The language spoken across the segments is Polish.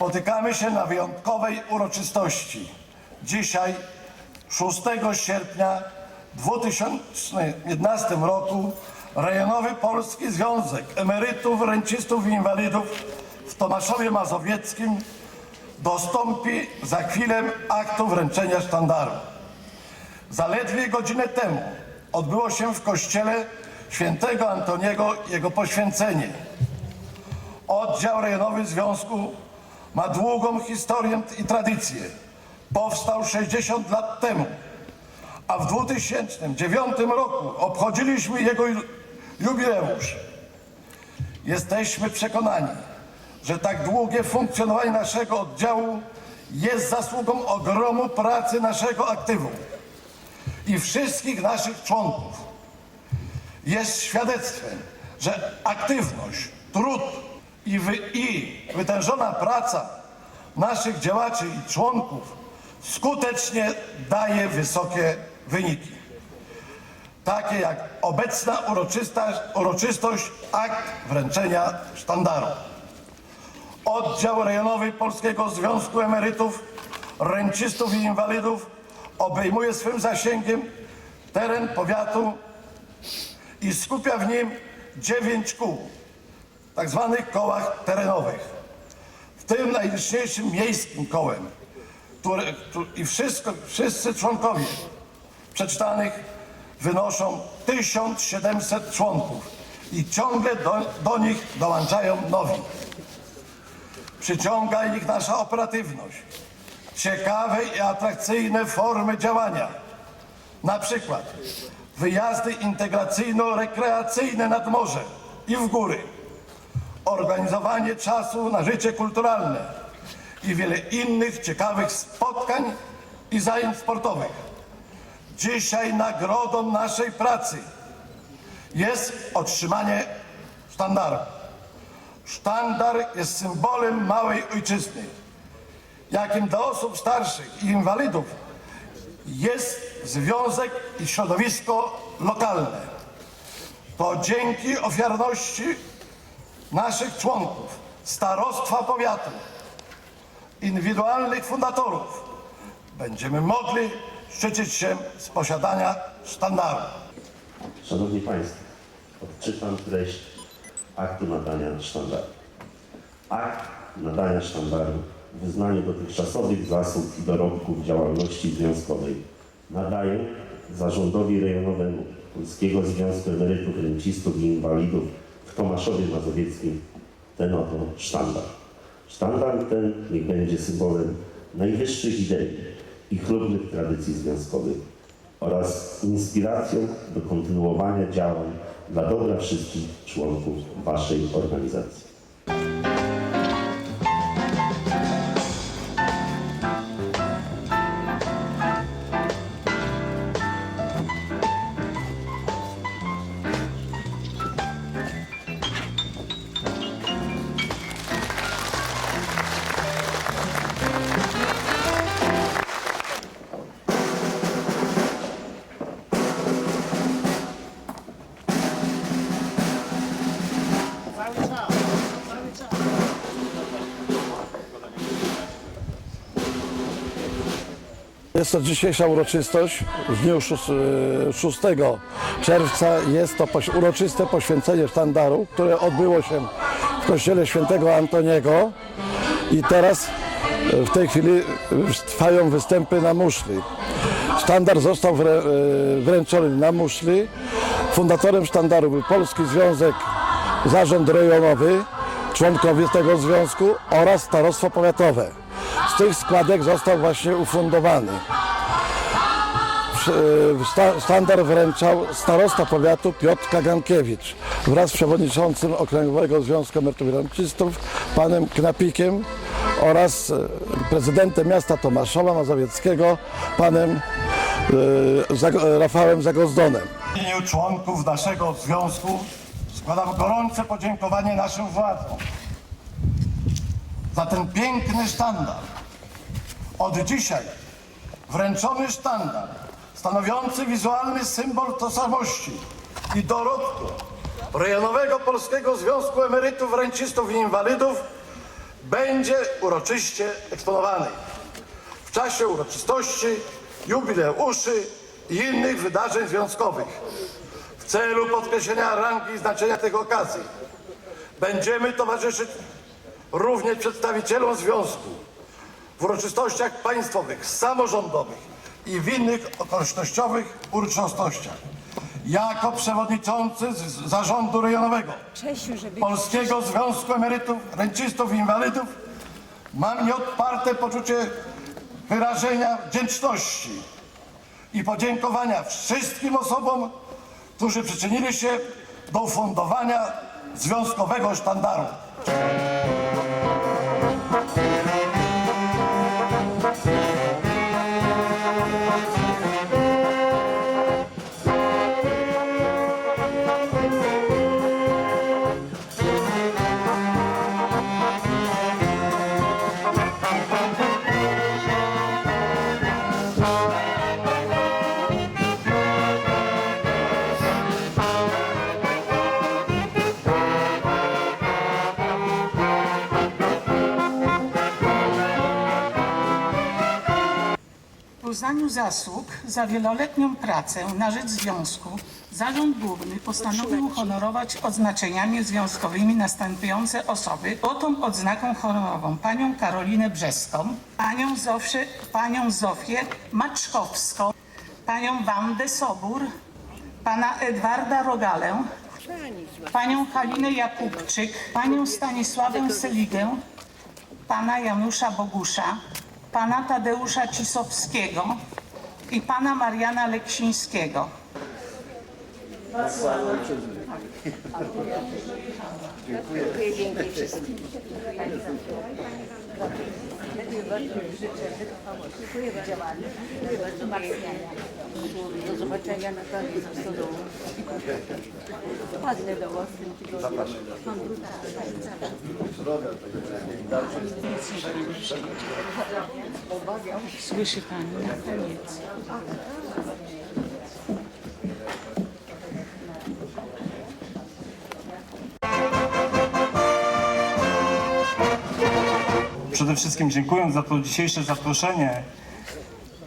Spotykamy się na wyjątkowej uroczystości. Dzisiaj, 6 sierpnia 2011 roku, Rejonowy Polski Związek Emerytów, Rencistów i Inwalidów w Tomaszowie Mazowieckim dostąpi za chwilę aktu wręczenia sztandaru. Zaledwie godzinę temu odbyło się w kościele świętego Antoniego jego poświęcenie. Oddział rejonowy związku ma długą historię i tradycję. Powstał 60 lat temu, a w 2009 roku obchodziliśmy jego ju- jubileusz. Jesteśmy przekonani, że tak długie funkcjonowanie naszego oddziału jest zasługą ogromu pracy naszego aktywu i wszystkich naszych członków. Jest świadectwem, że aktywność, trud i, wy, i wytężona praca naszych działaczy i członków skutecznie daje wysokie wyniki. Takie jak obecna uroczystość akt wręczenia sztandaru. Oddział rejonowy Polskiego Związku Emerytów, Rencistów i Inwalidów obejmuje swym zasięgiem teren powiatu i skupia w nim dziewięć kół, tak zwanych kołach terenowych. W tym najliczniejszym miejskim kołem, które, i wszystko, wszyscy członkowie przeczytanych wynoszą 1700 członków i ciągle do, do nich dołączają nowi. Przyciąga ich nasza operatywność, ciekawe i atrakcyjne formy działania. Na przykład wyjazdy integracyjno-rekreacyjne nad morze i w góry, organizowanie czasu na życie kulturalne i wiele innych ciekawych spotkań i zajęć sportowych. Dzisiaj nagrodą naszej pracy jest otrzymanie sztandaru. Sztandar jest symbolem małej ojczyzny, jakim dla osób starszych i inwalidów jest związek i środowisko lokalne. To dzięki ofiarności naszych członków, starostwa powiatu, indywidualnych fundatorów będziemy mogli szczycić się z posiadania sztandaru. Szanowni Państwo, odczytam treść aktu nadania sztandaru. Akt nadania sztandaru w wyznaniu dotychczasowych zasług i dorobków działalności związkowej nadaje Zarządowi Rejonowemu Polskiego Związku Emerytów, Rencistów i Inwalidów Tomaszowie Mazowieckim ten oto sztandar. Sztandar ten niech będzie symbolem najwyższych idei i chlubnych tradycji związkowych oraz inspiracją do kontynuowania działań dla dobra wszystkich członków Waszej organizacji. Jest to dzisiejsza uroczystość w dniu 6, 6 czerwca. Jest to poś- uroczyste poświęcenie sztandaru, które odbyło się w kościele świętego Antoniego i teraz e, w tej chwili e, trwają występy na muszli. Sztandar został wrę, wręczony na muszli. Fundatorem sztandaru był Polski Związek Zarząd Rejonowy, członkowie tego związku oraz starostwo powiatowe. Tych składek został właśnie ufundowany. Sta- Sztandar wręczał starosta powiatu Piotr Kagankiewicz wraz z przewodniczącym Okręgowego Związku Emerytów i Rencistów panem Knapikiem oraz e, prezydentem miasta Tomaszowa Mazowieckiego panem e, Rafałem Zagozdonem. W imieniu członków naszego związku składam gorące podziękowanie naszym władzom za ten piękny sztandar. Od dzisiaj wręczony sztandar stanowiący wizualny symbol tożsamości i dorobku Rejonowego Polskiego Związku Emerytów, Rencistów i Inwalidów będzie uroczyście eksponowany w czasie uroczystości, jubileuszy i innych wydarzeń związkowych. W celu podkreślenia rangi i znaczenia tych okazji będziemy towarzyszyć również przedstawicielom związku w uroczystościach państwowych, samorządowych i w innych okolicznościowych uroczystościach. Jako przewodniczący zarządu rejonowego Polskiego Związku Emerytów, Rencistów i Inwalidów mam nieodparte poczucie wyrażenia wdzięczności i podziękowania wszystkim osobom, którzy przyczynili się do ufundowania związkowego sztandaru. W uznaniu zasług za wieloletnią pracę na rzecz związku Zarząd Główny postanowił uhonorować odznaczeniami związkowymi następujące osoby. Złotą odznaką honorową panią Karolinę Brzeską, panią, Zofię, panią Zofię Maczkowską, panią Wandę Sobór, pana Edwarda Rogalę, panią Halinę Jakubczyk, panią Stanisławę Seligę, pana Janusza Bogusza, pana Tadeusza Cisowskiego i pana Mariana Leksińskiego. Do zobaczenia na koniec w stodole. Wpadnę do was. Słyszy pani na koniec. Przede wszystkim dziękując za to dzisiejsze zaproszenie,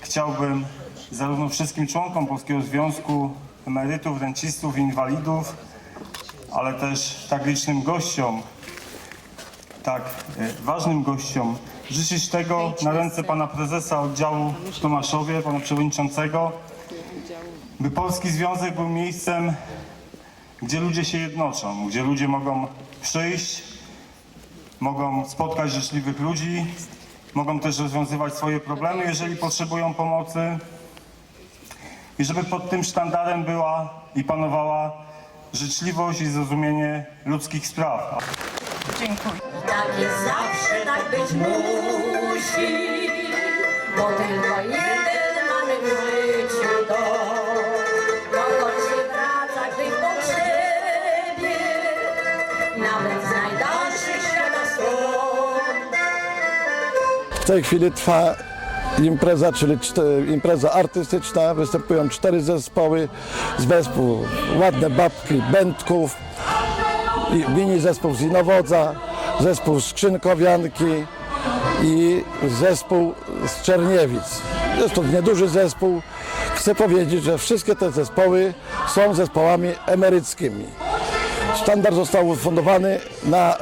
chciałbym zarówno wszystkim członkom Polskiego Związku Emerytów, Rencistów i Inwalidów, ale też tak licznym gościom, tak e, ważnym gościom, życzyć tego na ręce pana prezesa oddziału w Tomaszowie, pana przewodniczącego, by Polski Związek był miejscem, gdzie ludzie się jednoczą, gdzie ludzie mogą przyjść, mogą spotkać życzliwych ludzi, mogą też rozwiązywać swoje problemy, jeżeli potrzebują pomocy. I żeby pod tym sztandarem była i panowała życzliwość i zrozumienie ludzkich spraw. Dziękuję. Tak jest zawsze, tak być musi. Bo tylko jeden mamy w życiu dom. W tej chwili trwa impreza, czyli impreza artystyczna. Występują cztery zespoły. Zespół Ładne Babki Będków, mini zespół z Inowodza, zespół z Skrzynkowianki i zespół z Czerniewic. Jest to nieduży zespół. Chcę powiedzieć, że wszystkie te zespoły są zespołami emeryckimi. Sztandar został ufundowany na y,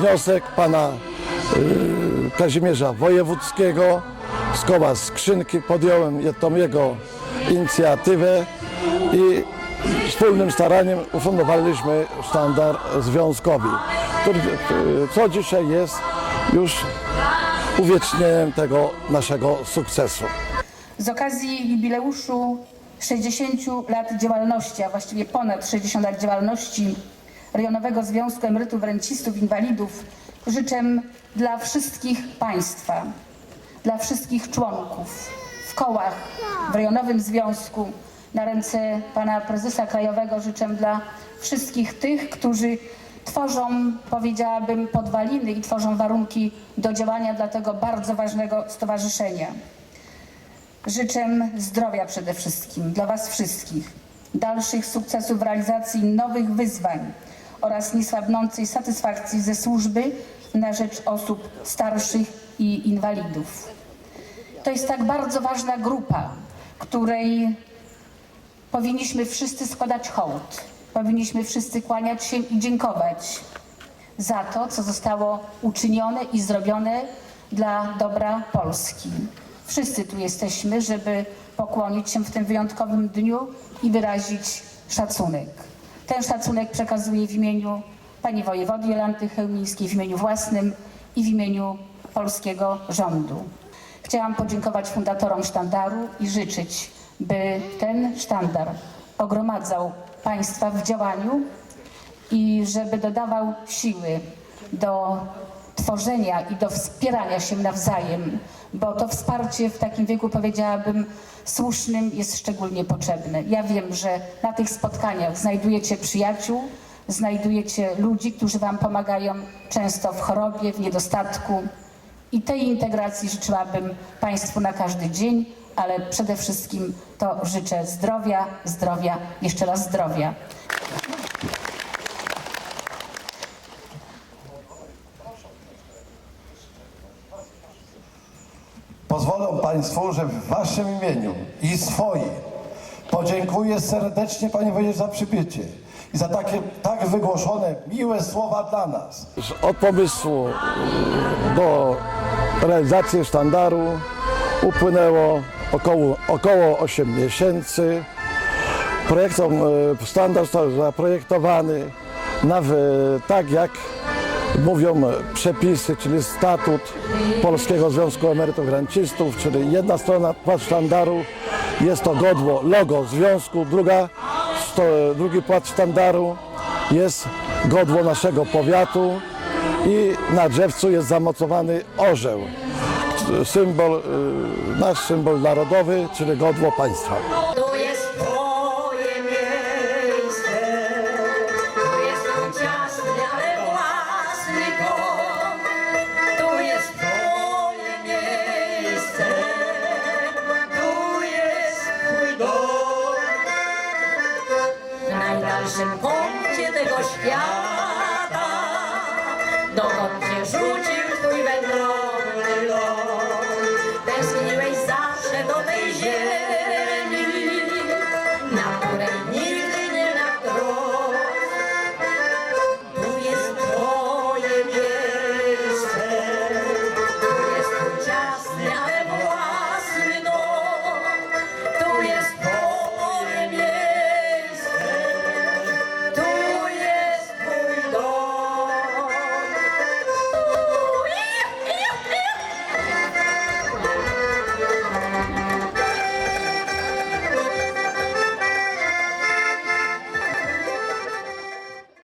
wniosek pana Kazimierza Wojewódzkiego z koła Skrzynki. Podjąłem tą jego inicjatywę i wspólnym staraniem ufundowaliśmy sztandar związkowy, który, y, co dzisiaj jest już uwiecznieniem tego naszego sukcesu. Z okazji jubileuszu 60 lat działalności, a właściwie ponad 60 lat działalności Rejonowego Związku Emerytów, Rencistów, Inwalidów życzę dla wszystkich Państwa, dla wszystkich członków w kołach, w Rejonowym Związku, na ręce Pana Prezesa Krajowego życzę dla wszystkich tych, którzy tworzą, powiedziałabym, podwaliny i tworzą warunki do działania dla tego bardzo ważnego stowarzyszenia. Życzę zdrowia przede wszystkim dla Was wszystkich, dalszych sukcesów w realizacji nowych wyzwań oraz niesłabnącej satysfakcji ze służby na rzecz osób starszych i inwalidów. To jest tak bardzo ważna grupa, której powinniśmy wszyscy składać hołd. Powinniśmy wszyscy kłaniać się i dziękować za to, co zostało uczynione i zrobione dla dobra Polski. Wszyscy tu jesteśmy, żeby pokłonić się w tym wyjątkowym dniu i wyrazić szacunek. Ten szacunek przekazuję w imieniu pani wojewody Jolanty Chełmińskiej, w imieniu własnym i w imieniu polskiego rządu. Chciałam podziękować fundatorom sztandaru i życzyć, by ten sztandar ogromadzał Państwa w działaniu i żeby dodawał siły do tworzenia i do wspierania się nawzajem, bo to wsparcie w takim wieku, powiedziałabym, słusznym jest szczególnie potrzebne. Ja wiem, że na tych spotkaniach znajdujecie przyjaciół, znajdujecie ludzi, którzy Wam pomagają często w chorobie, w niedostatku. I tej integracji życzyłabym Państwu na każdy dzień, ale przede wszystkim to życzę zdrowia, zdrowia, jeszcze raz zdrowia. Państwo, że w Waszym imieniu i swoim podziękuję serdecznie Panie Wojedzie za przybycie i za takie tak wygłoszone miłe słowa dla nas. Od pomysłu do realizacji sztandaru upłynęło około, około 8 miesięcy. Projektom, e, sztandar został zaprojektowany na, tak jak mówią przepisy, czyli statut Polskiego Związku Emerytów Rencistów, czyli jedna strona płat sztandaru. Jest to godło, logo związku, druga, sto, drugi płat sztandaru. Jest godło naszego powiatu i na drzewcu jest zamocowany orzeł, symbol, y, nasz symbol narodowy, czyli godło państwa. W najdalszym kącie tego świata, dokąd cię rzucił twój wędrowny